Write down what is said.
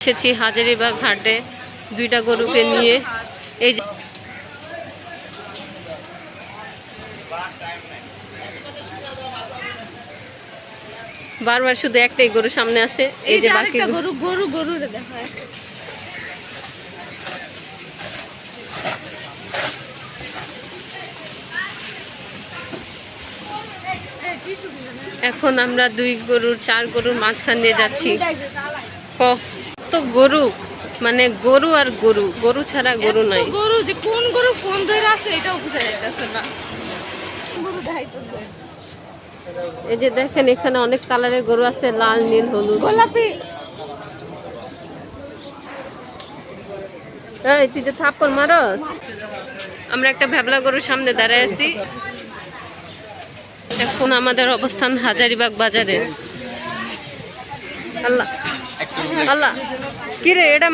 এসেছি হাজারিবাগ হাটে দুইটা গরুকে নিয়ে। এই যে বারবার শুধু একটাই গরু সামনে আসে এই যে বাকি গরু- গরু গরু দেখায়। এখন আমরা দুই গরুর চার গরুর মাঝখান দিয়ে যাচ্ছি। কত গরু মানে গরু আর গরু গরু ছাড়া গরু নাই। গরু যে কোন গরু ফোন ধরে আছে এটাও বোঝা যাইতেছে না। এই যে দেখেন এখানে অনেক কালারের গরু আছে লাল নীল হলুদ। গোলাপি। এই তুই যে থাপ্পড় মারস? আমরা একটা ভ্যাবলা গরুর সামনে দাঁড়ায় আছি। এখন আমাদের অবস্থান হাজারিবাগ বাজারে আল্লাহ। আল্লাহ। কিরে এটা